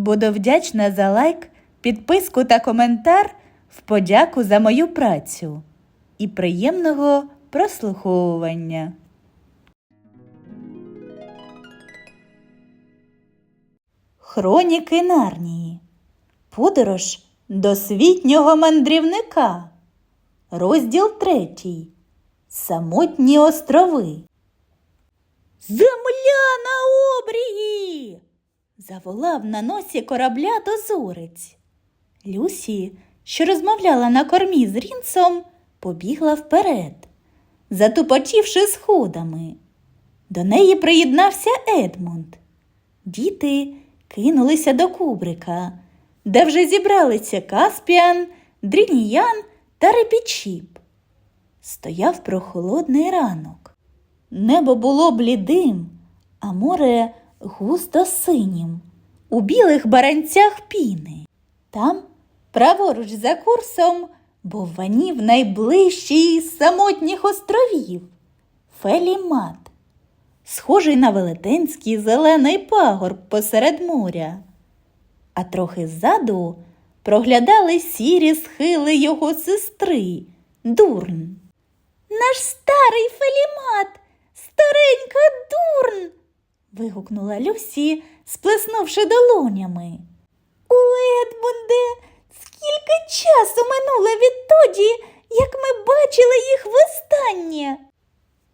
Буду вдячна за лайк, підписку та коментар в подяку за мою працю і приємного прослуховування. Хроніки Нарнії. Подорож досвітнього мандрівника. Розділ третій. Самотні острови. Земля на обрії. Заволав на носі корабля дозорець. Люсі, що розмовляла на кормі з Рінсом, побігла вперед, затупотівши сходами. До неї приєднався Едмунд. Діти кинулися до кубрика, де вже зібралися Каспіан, Дрініян та Репічіп. Стояв прохолодний ранок. Небо було блідим, а море густо синім, у білих баранцях піни. Там, праворуч за курсом, бовванів найближчий із самотніх островів Фелімат, схожий на велетенський зелений пагорб посеред моря. А трохи ззаду проглядали сірі схили його сестри Дурн. Наш старий Фелімат, старенька дурн. Вигукнула Люсі, сплеснувши долонями. У Едмунде, скільки часу минуло відтоді, як ми бачили їх востаннє.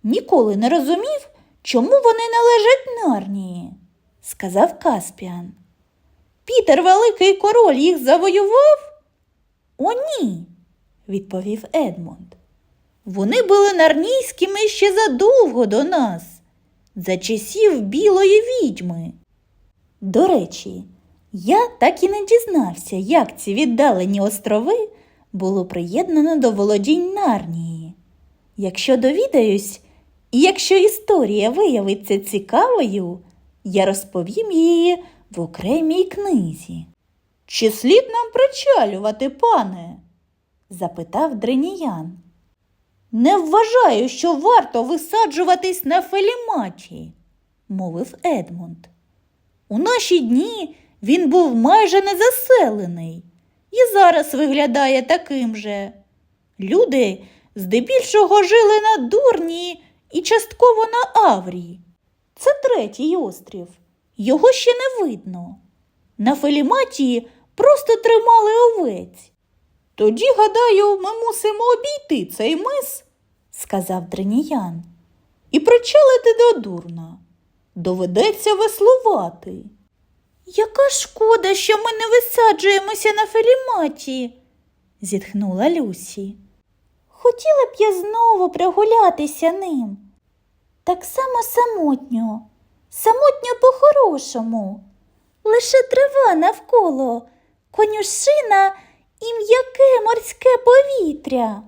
Ніколи не розумів, чому вони належать Нарнії, сказав Каспіан. Пітер Великий король їх завоював? О, ні, відповів Едмунд. Вони були нарнійськими ще задовго до нас, за часів білої відьми. До речі, я так і не дізнався, як ці віддалені острови було приєднано до володінь Нарнії. Якщо довідаюсь, і якщо історія виявиться цікавою, я розповім її в окремій книзі. Чи слід нам причалювати, пане? запитав Дреніян. Не вважаю, що варто висаджуватись на феліматі, мовив Едмунд. У наші дні він був майже незаселений і зараз виглядає таким же. Люди здебільшого жили на дурні і частково на Аврії. Це третій острів. Його ще не видно. На феліматі просто тримали овець. Тоді, гадаю, ми мусимо обійти цей мис, сказав Дреніян, і причалити до дурна. Доведеться веслувати. Яка шкода, що ми не висаджуємося на феліматі, зітхнула Люсі. Хотіла б я знову прогулятися ним. Так само самотньо, самотньо по-хорошому. Лише трава навколо, конюшина і м'яке морське повітря.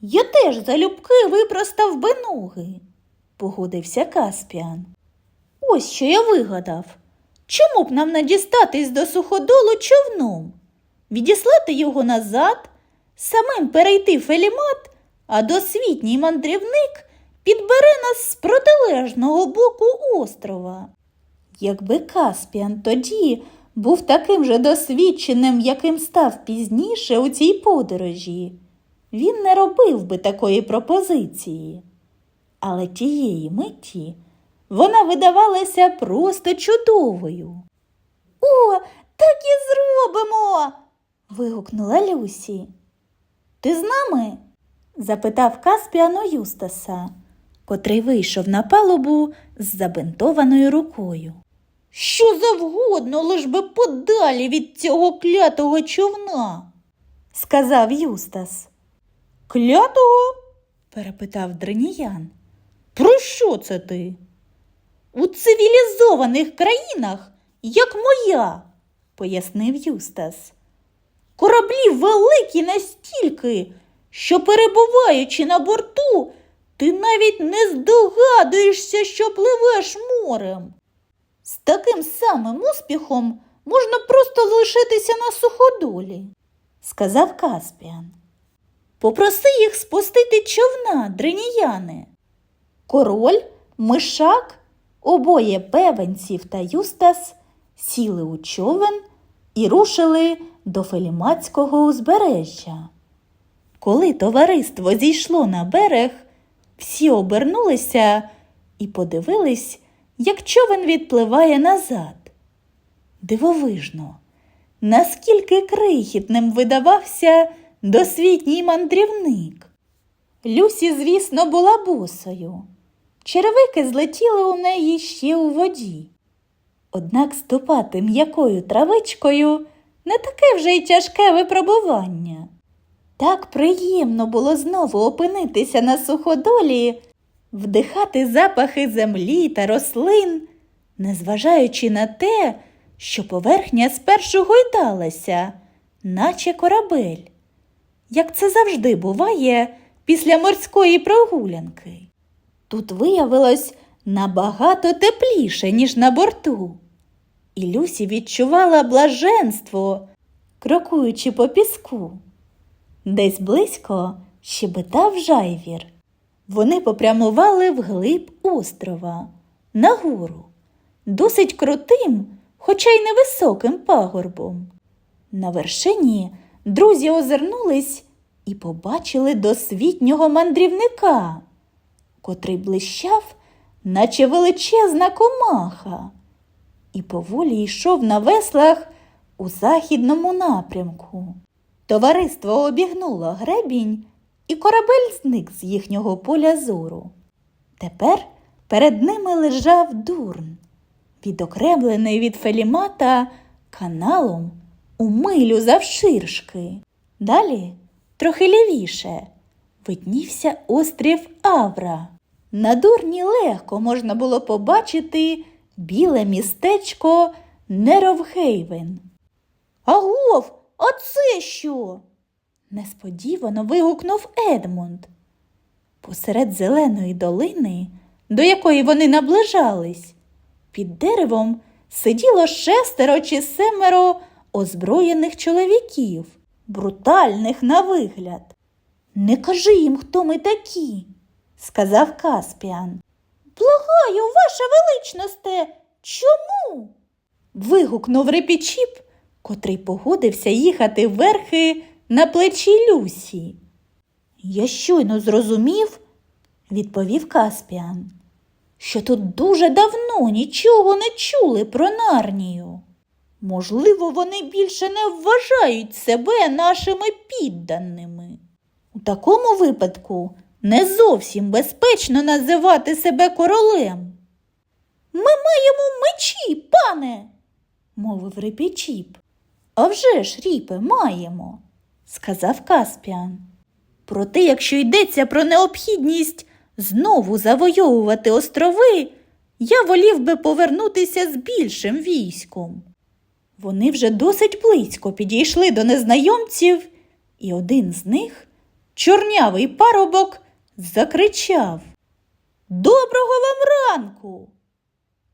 Я теж залюбки випростав би ноги, погодився Каспіан. Ось що я вигадав. Чому б нам не дістатись до суходолу човном, відіслати його назад, самим перейти фелімат, а досвітній мандрівник підбере нас з протилежного боку острова. Якби Каспіан тоді був таким же досвідченим, яким став пізніше у цій подорожі, він не робив би такої пропозиції. Але тієї миті вона видавалася просто чудовою. О, так і зробимо. вигукнула Люсі. Ти з нами? запитав Каспіану Юстаса, котрий вийшов на палубу з забинтованою рукою. Що завгодно, лиш би подалі від цього клятого човна, сказав Юстас. Клятого? перепитав Дреніян. Про що це ти? У цивілізованих країнах, як моя, пояснив Юстас. Кораблі великі настільки, що, перебуваючи на борту, ти навіть не здогадуєшся, що пливеш морем. З таким самим успіхом можна просто залишитися на суходолі, сказав Каспіан. Попроси їх спустити човна, дриніяни. Король, мишак, обоє певенців та Юстас сіли у човен і рушили до Фелімацького узбережжя. Коли товариство зійшло на берег, всі обернулися і подивились, як човен відпливає назад. Дивовижно, наскільки крихітним видавався досвітній мандрівник. Люсі, звісно, була босою. Черевики злетіли у неї ще у воді. Однак ступати м'якою травичкою не таке вже й тяжке випробування. Так приємно було знову опинитися на суходолі, вдихати запахи землі та рослин, незважаючи на те, що поверхня спершу гойдалася, наче корабель, як це завжди буває після морської прогулянки. Тут виявилось набагато тепліше, ніж на борту. І Люсі відчувала блаженство, крокуючи по піску. Десь близько щебетав жайвір. Вони попрямували вглиб острова, нагору, досить крутим, хоча й невисоким пагорбом. На вершині друзі озирнулись і побачили досвітнього мандрівника, котрий блищав, наче величезна комаха, і поволі йшов на веслах у західному напрямку. Товариство обігнуло гребінь, і корабель зник з їхнього поля зору. Тепер перед ними лежав дурн, відокремлений від фелімата каналом у милю завширшки. Далі, трохи лівіше, виднівся острів Авра. На дурні легко можна було побачити біле містечко Неровхейвен. Агов, а це що? Несподівано вигукнув Едмунд. Посеред зеленої долини, до якої вони наближались, під деревом сиділо шестеро чи семеро озброєних чоловіків, брутальних на вигляд. Не кажи їм, хто ми такі, сказав Каспіан. Благаю, ваша величносте, чому? вигукнув репічіп, котрий погодився їхати верхи на плечі Люсі. Я щойно зрозумів, відповів Каспіан, що тут дуже давно нічого не чули про Нарнію. Можливо, вони більше не вважають себе нашими підданими. У такому випадку не зовсім безпечно називати себе королем. Ми маємо мечі, пане, мовив репічіп. «А вже ж, ріпе, маємо, сказав Каспіан. Проте, якщо йдеться про необхідність знову завойовувати острови, я волів би повернутися з більшим військом. Вони вже досить близько підійшли до незнайомців, і один з них, чорнявий парубок, закричав Доброго вам ранку!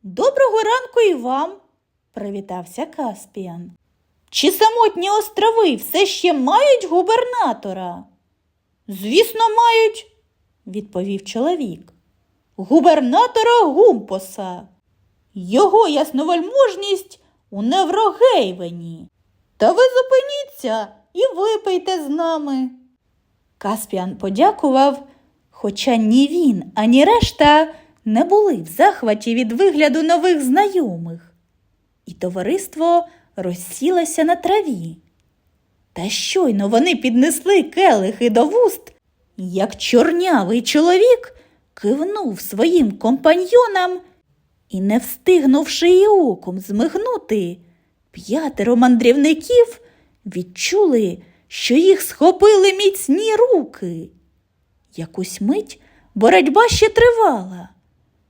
Доброго ранку і вам, привітався Каспіан. Чи самотні острови все ще мають губернатора? Звісно, мають, відповів чоловік. Губернатора Гумпоса. Його ясновельможність у Неврогейвені. Та ви зупиніться і випийте з нами. Каспіан подякував, хоча ні він, ані решта не були в захваті від вигляду нових знайомих, і товариство розсілося на траві. Та щойно вони піднесли келихи до вуст, як чорнявий чоловік кивнув своїм компаньйонам і, не встигнувши й оком змигнути, п'ятеро мандрівників відчули, що їх схопили міцні руки. Якусь мить боротьба ще тривала,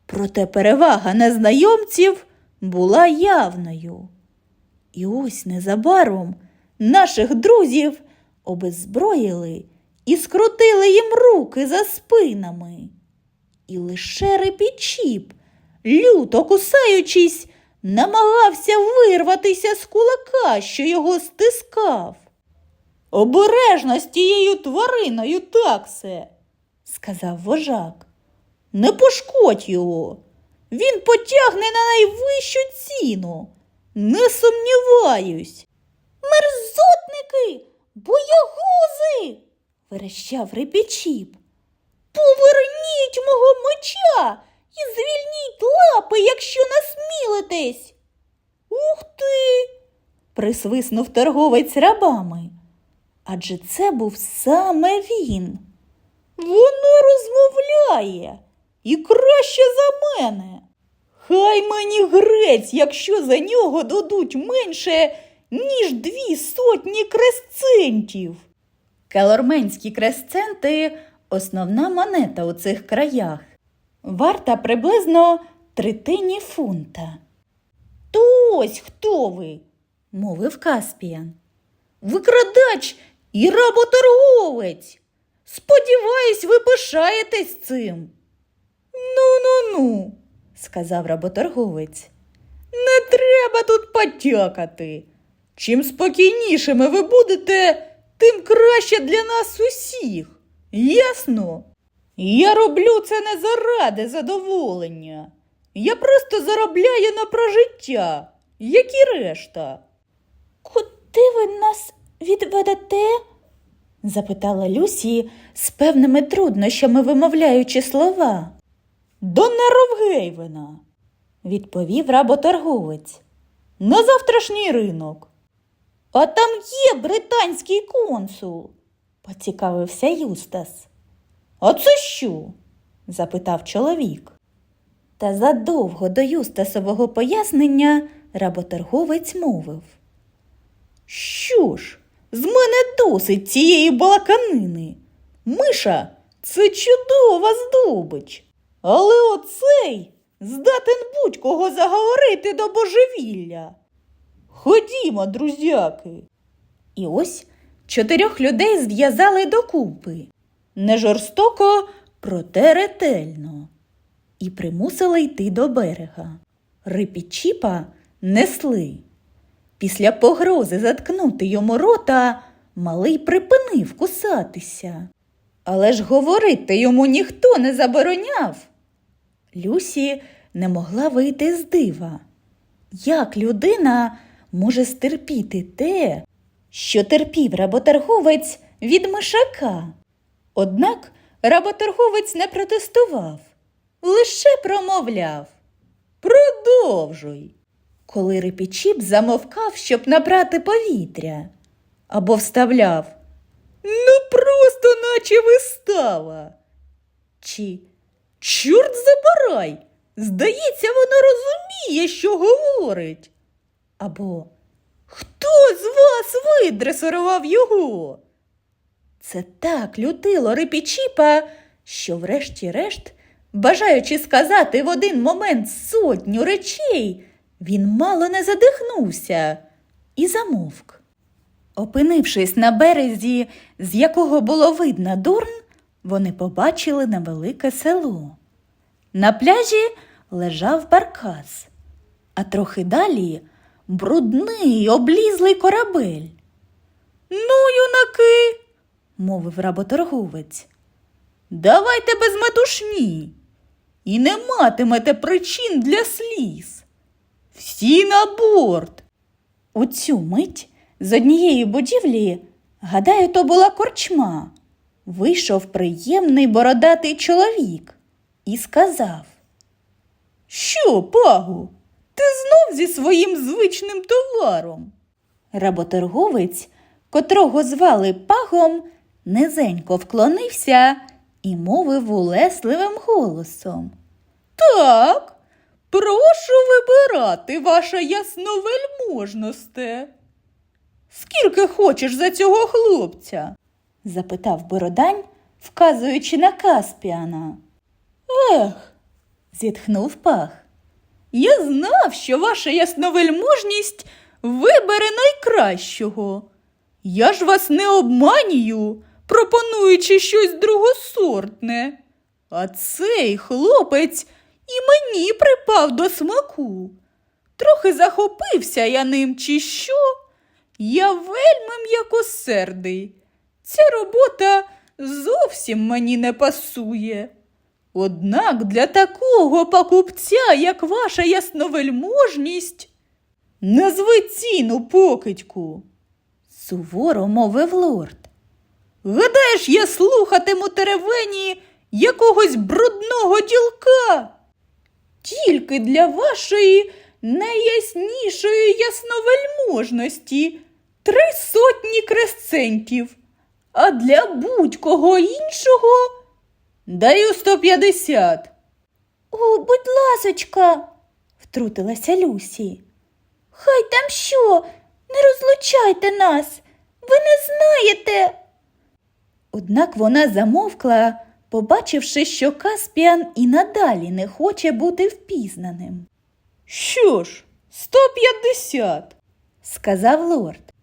проте перевага незнайомців була явною. І ось незабаром наших друзів обеззброїли і скрутили їм руки за спинами. І лише репічіп, люто кусаючись, намагався вирватися з кулака, що його стискав. Обережно з тією твариною, таксе, сказав вожак. Не пошкодь його. Він потягне на найвищу ціну. Не сумніваюсь. Мерзотники, боягузи. верещав репічіп. Поверніть мого меча і звільніть лапи, якщо насмілитесь. Ух ти. присвиснув торговець рабами. Адже це був саме він. Воно розмовляє і краще за мене. Хай мені грець, якщо за нього дадуть менше, ніж дві сотні кресцентів. Келорменські кресценти основна монета у цих краях. Варта приблизно третині фунта. То ось хто ви? мовив Каспіан. Викрадач і работорговець. Сподіваюсь, ви пишаєтесь цим. Ну, ну, ну, сказав работорговець. Не треба тут потякати. Чим спокійнішими ви будете, тим краще для нас усіх. Ясно? Я роблю це не заради задоволення. Я просто заробляю на прожиття, як і решта. Куди ви нас відведете? запитала Люсі з певними труднощами вимовляючи слова. До Неровгейвена, відповів работорговець. На завтрашній ринок. А там є британський консул, поцікавився Юстас. А це що? запитав чоловік. Та задовго до Юстасового пояснення работорговець мовив. Що ж, з мене досить цієї балаканини. Миша це чудова здобич. Але оцей здатен будь-кого заговорити до божевілля. Ходімо, друзяки. І ось чотирьох людей зв'язали докупи. Не жорстоко, проте ретельно. І примусили йти до берега. Рипічіпа несли. Після погрози заткнути йому рота, малий припинив кусатися. Але ж говорити йому ніхто не забороняв. Люсі не могла вийти з дива. Як людина може стерпіти те, що терпів работорговець від мишака? Однак работорговець не протестував, лише промовляв Продовжуй. Коли репічіп замовкав, щоб набрати повітря, або вставляв Ну, просто наче вистава. Чи чорт забирай, здається, воно розуміє, що говорить. Або Хто з вас видресирував його? Це так лютило репічіпа, що, врешті-решт, бажаючи сказати в один момент сотню речей, він мало не задихнувся і замовк. Опинившись на березі, з якого було видно дурн, вони побачили невелике село. На пляжі лежав баркас, а трохи далі брудний, облізлий корабель. Ну, юнаки, мовив работорговець, давайте без метушні. І не матимете причин для сліз. Всі на борт. У цю мить з однієї будівлі, гадаю, то була корчма, вийшов приємний бородатий чоловік і сказав Що, пагу, ти знов зі своїм звичним товаром? Работорговець, котрого звали пагом, низенько вклонився і мовив улесливим голосом. Так, прошу вибирати, ваша ясновельможносте. Скільки хочеш за цього хлопця? Запитав Бородань, вказуючи на Каспіана. Ех, зітхнув пах. Я знав, що ваша ясновельможність вибере найкращого. Я ж вас не обманюю, пропонуючи щось другосортне. А цей хлопець і мені припав до смаку. Трохи захопився я ним, чи що. Я вельми м'якосердий. Ця робота зовсім мені не пасує. Однак для такого покупця, як ваша ясновельможність, Назви ціну, покидьку, суворо мовив лорд. Гадаєш, я слухатиму теревені якогось брудного ділка? Тільки для вашої найяснішої ясновельможності три сотні кресцентів, а для будь-кого іншого даю 150. О, будь ласочка, втрутилася Люсі. Хай там що, не розлучайте нас, ви не знаєте. Однак вона замовкла, побачивши, що Каспіан і надалі не хоче бути впізнаним. Що ж, 150, сказав лорд.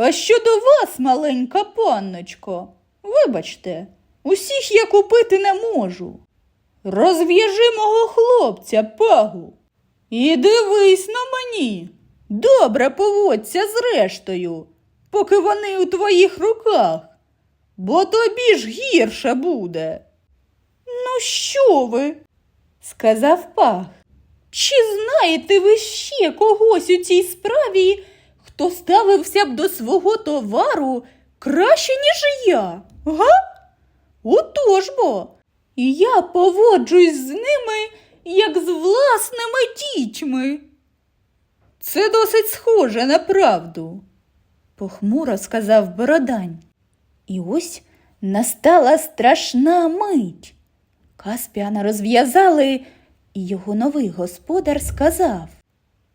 А щодо вас, маленька панночко, вибачте, усіх я купити не можу. Розв'яжи мого хлопця, пагу, і дивись на мені. Добре поводься з рештою, поки вони у твоїх руках, бо тобі ж гірше буде. Ну, що ви? сказав пах. Чи знаєте ви ще когось у цій справі, хто ставився б до свого товару краще, ніж я? Га? Отож бо. І я поводжусь з ними, як з власними дітьми. Це досить схоже на правду, похмуро сказав Бородань. І ось настала страшна мить. Каспіана розв'язали, і його новий господар сказав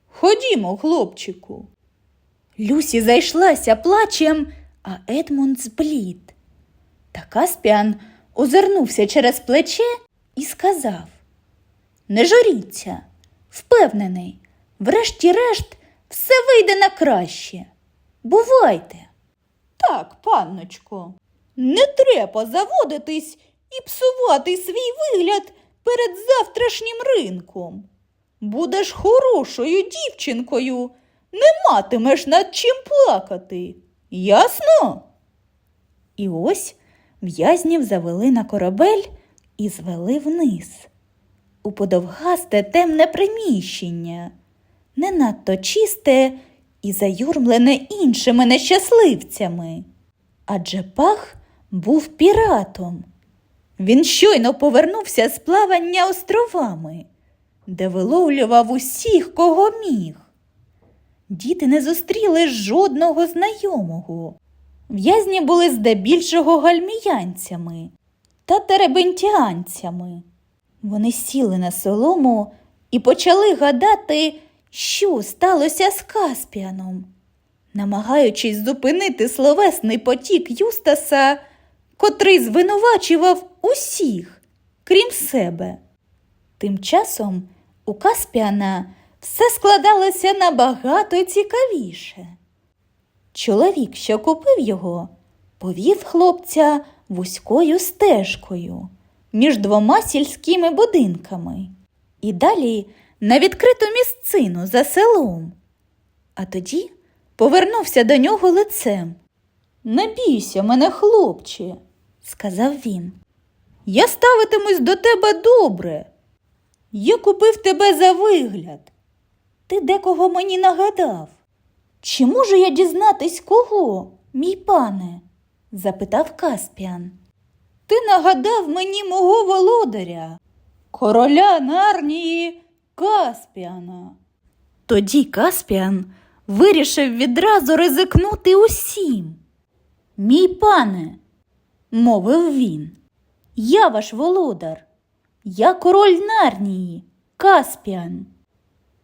Ходімо, хлопчику. Люсі зайшлася плачем, а Едмунд зблід. Та Каспіан озирнувся через плече і сказав Не журіться, впевнений, врешті-решт все вийде на краще. Бувайте. Так, панночко, не треба заводитись і псувати свій вигляд перед завтрашнім ринком. Будеш хорошою дівчинкою, не матимеш над чим плакати. Ясно? І ось в'язнів завели на корабель і звели вниз. У подовгасте темне приміщення, не надто чисте і заюрмлене іншими нещасливцями. Адже пах був піратом. Він щойно повернувся з плавання островами, де виловлював усіх, кого міг. Діти не зустріли жодного знайомого. В'язні були здебільшого гальміянцями та теребентіанцями. Вони сіли на солому і почали гадати, що сталося з Каспіаном, намагаючись зупинити словесний потік Юстаса, котрий звинувачував усіх, крім себе. Тим часом у Каспіана все складалося набагато цікавіше. Чоловік, що купив його, повів хлопця вузькою стежкою між двома сільськими будинками і далі на відкриту місцину за селом. А тоді повернувся до нього лицем. Не бійся мене, хлопче, сказав він. Я ставитимусь до тебе добре. Я купив тебе за вигляд. Ти декого мені нагадав. Чи можу я дізнатись кого, мій пане? запитав Каспіан. Ти нагадав мені мого володаря, короля Нарнії Каспіана. Тоді Каспіан вирішив відразу ризикнути усім. Мій пане, мовив він, я ваш володар, я король Нарнії, Каспіан.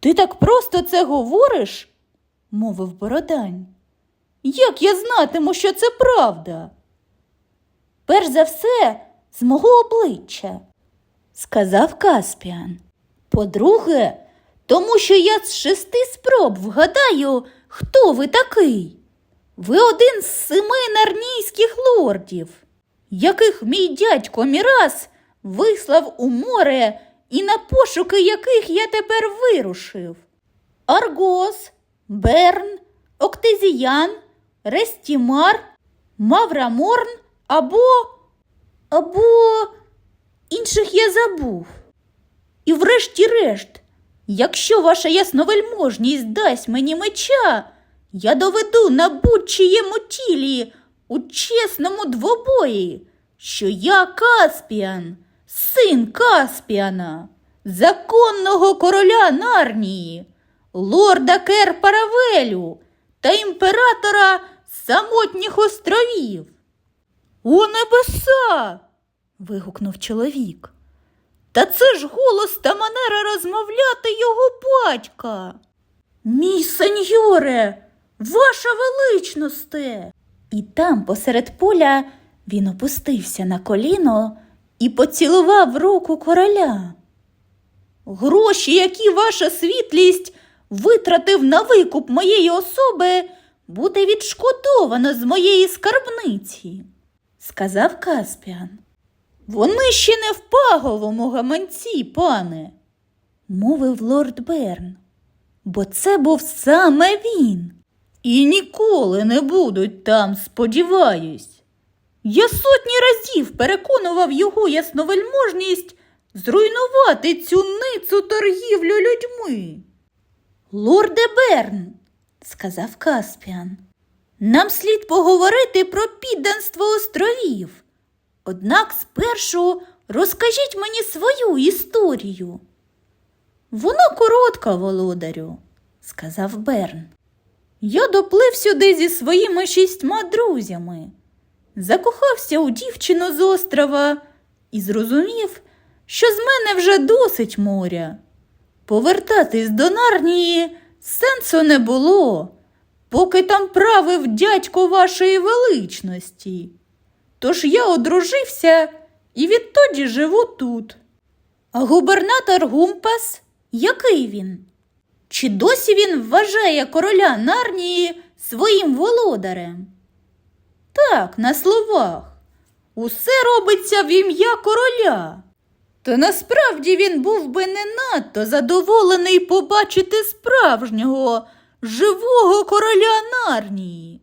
Ти так просто це говориш? мовив Бородань. Як я знатиму, що це правда? Перш за все, з мого обличчя, сказав Каспіан. По-друге, тому що я з шести спроб вгадаю, хто ви такий. Ви один з семи нарнійських лордів, яких мій дядько Мірас вислав у море і на пошуки яких я тепер вирушив. Аргос, Берн, Октезіян, Рестімар, Мавраморн або. або інших я забув. І врешті-решт, Якщо ваша ясновельможність дасть мені меча, я доведу на будь-чиєму тілі у чесному двобої, що я Каспіан, син Каспіана, законного короля Нарнії, лорда Кер Паравелю та імператора самотніх островів. О небеса. вигукнув чоловік. Та це ж голос та манера розмовляти його батька. Мій сеньоре, ваша величносте. І там, посеред поля, він опустився на коліно і поцілував руку короля. Гроші, які ваша світлість витратив на викуп моєї особи, буде відшкодовано з моєї скарбниці, сказав Каспіан. Вони ще не в паговому гаманці, пане, мовив лорд Берн, бо це був саме він. І ніколи не будуть там, сподіваюсь. Я сотні разів переконував його ясновельможність зруйнувати цю ницу торгівлю людьми. Лорде Берн, сказав Каспіан, нам слід поговорити про підданство островів. Однак спершу розкажіть мені свою історію. Вона коротка, володарю, сказав Берн. Я доплив сюди зі своїми шістьма друзями, закохався у дівчину з острова і зрозумів, що з мене вже досить моря. Повертатись до Нарнії сенсу не було, поки там правив дядько вашої величності. Тож я одружився і відтоді живу тут. А губернатор Гумпас, який він? Чи досі він вважає короля Нарнії своїм володарем? Так, на словах. Усе робиться в ім'я короля. Та насправді він був би не надто задоволений побачити справжнього, живого короля Нарнії.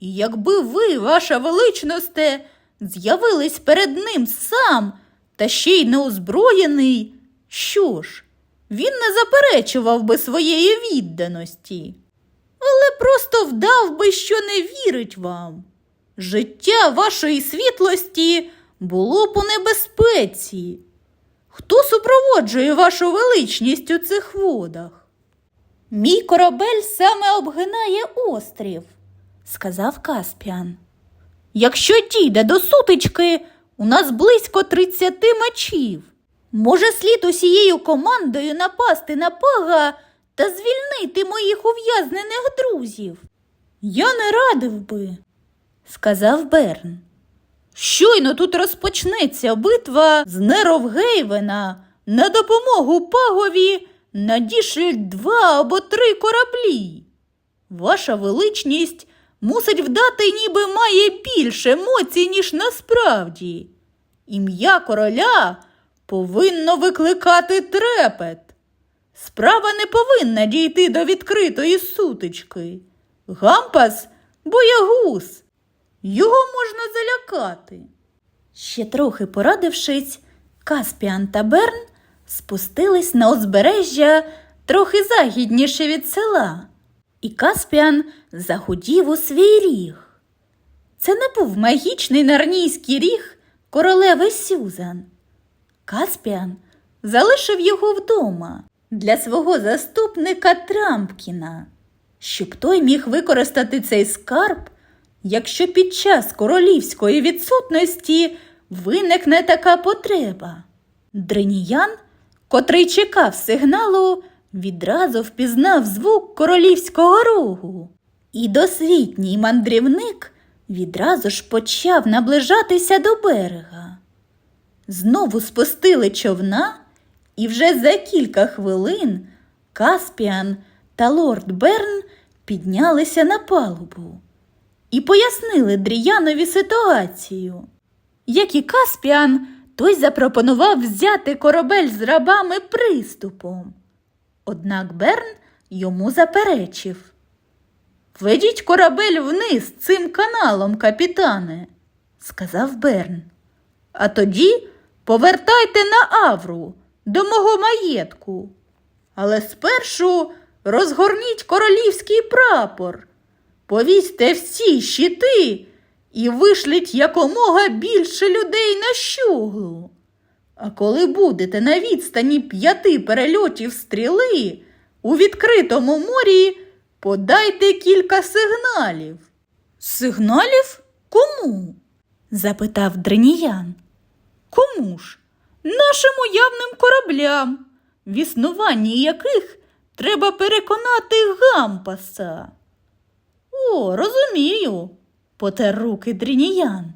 І якби ви, ваша величносте, з'явились перед ним сам та ще й неозброєний, що ж, він не заперечував би своєї відданості, але просто вдав би, що не вірить вам. Життя вашої світлості було б у небезпеці. Хто супроводжує вашу величність у цих водах? Мій корабель саме обгинає острів, сказав Каспіан. Якщо дійде до сутички, у нас близько тридцяти мечів. Може, слід усією командою напасти на пага та звільнити моїх ув'язнених друзів? Я не радив би, сказав Берн. Щойно тут розпочнеться битва з Неровгейвена. На допомогу пагові надішлють два або три кораблі. Ваша величність мусить вдати, ніби має більше емоцій, ніж насправді. Ім'я короля повинно викликати трепет. Справа не повинна дійти до відкритої сутички. Гампас боягуз. Його можна залякати. Ще трохи порадившись, Каспіан та Берн спустились на узбережжя трохи західніше від села, і Каспіан загудів у свій ріг. Це не був магічний нарнійський ріг королеви Сюзан. Каспіан залишив його вдома для свого заступника Трампкіна, щоб той міг використати цей скарб, якщо під час королівської відсутності виникне така потреба. Дриніян, котрий чекав сигналу, відразу впізнав звук королівського рогу, і досвітній мандрівник відразу ж почав наближатися до берега. Знову спустили човна, і вже за кілька хвилин Каспіан та лорд Берн піднялися на палубу і пояснили Дріянові ситуацію. Як і Каспіан, той запропонував взяти корабель з рабами приступом. Однак Берн йому заперечив. Ведіть корабель вниз цим каналом, капітане, сказав Берн. А тоді повертайте на Авру до мого маєтку. Але спершу розгорніть королівський прапор, повісьте всі щити і вишліть якомога більше людей на щуглу. А коли будете на відстані п'яти перельотів стріли у відкритому морі, подайте кілька сигналів. Сигналів кому? запитав Дреніян. Кому ж? Нашим уявним кораблям, в існуванні яких треба переконати гампаса. О, розумію, потер руки Дрініян.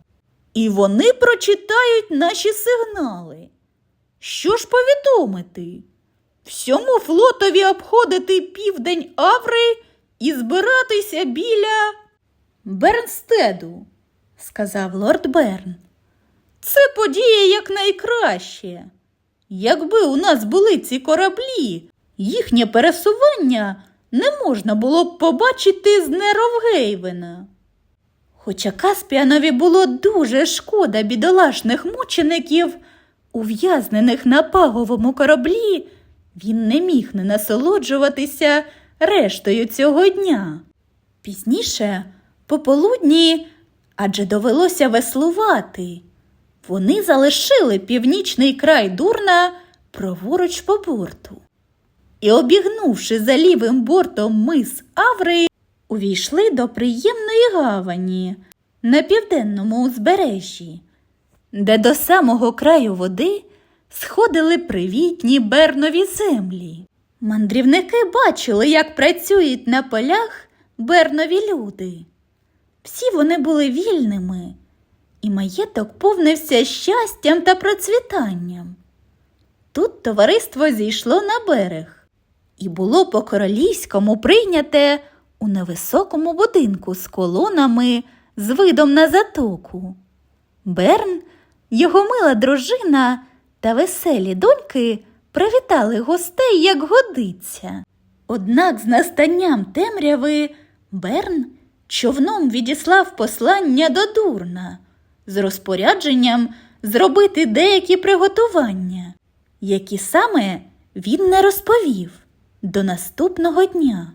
І вони прочитають наші сигнали. Що ж повідомити? Всьому флотові обходити південь Аври і збиратися біля Бернстеду, сказав лорд Берн. Це подія якнайкраще. Якби у нас були ці кораблі, їхнє пересування не можна було б побачити з Неровгейвена. Хоча Каспіанові було дуже шкода бідолашних мучеників, ув'язнених на паговому кораблі, він не міг не насолоджуватися рештою цього дня. Пізніше, пополудні, адже довелося веслувати, вони залишили північний край дурна праворуч по борту. І, обігнувши за лівим бортом мис Аври, увійшли до приємної гавані на південному узбережжі, де до самого краю води сходили привітні бернові землі. Мандрівники бачили, як працюють на полях бернові люди. Всі вони були вільними, і маєток повнився щастям та процвітанням. Тут товариство зійшло на берег і було по-королівському прийняте у невисокому будинку з колонами з видом на затоку. Берн, його мила дружина та веселі доньки привітали гостей, як годиться. Однак з настанням темряви Берн човном відіслав послання до дурна з розпорядженням зробити деякі приготування, які саме він не розповів до наступного дня.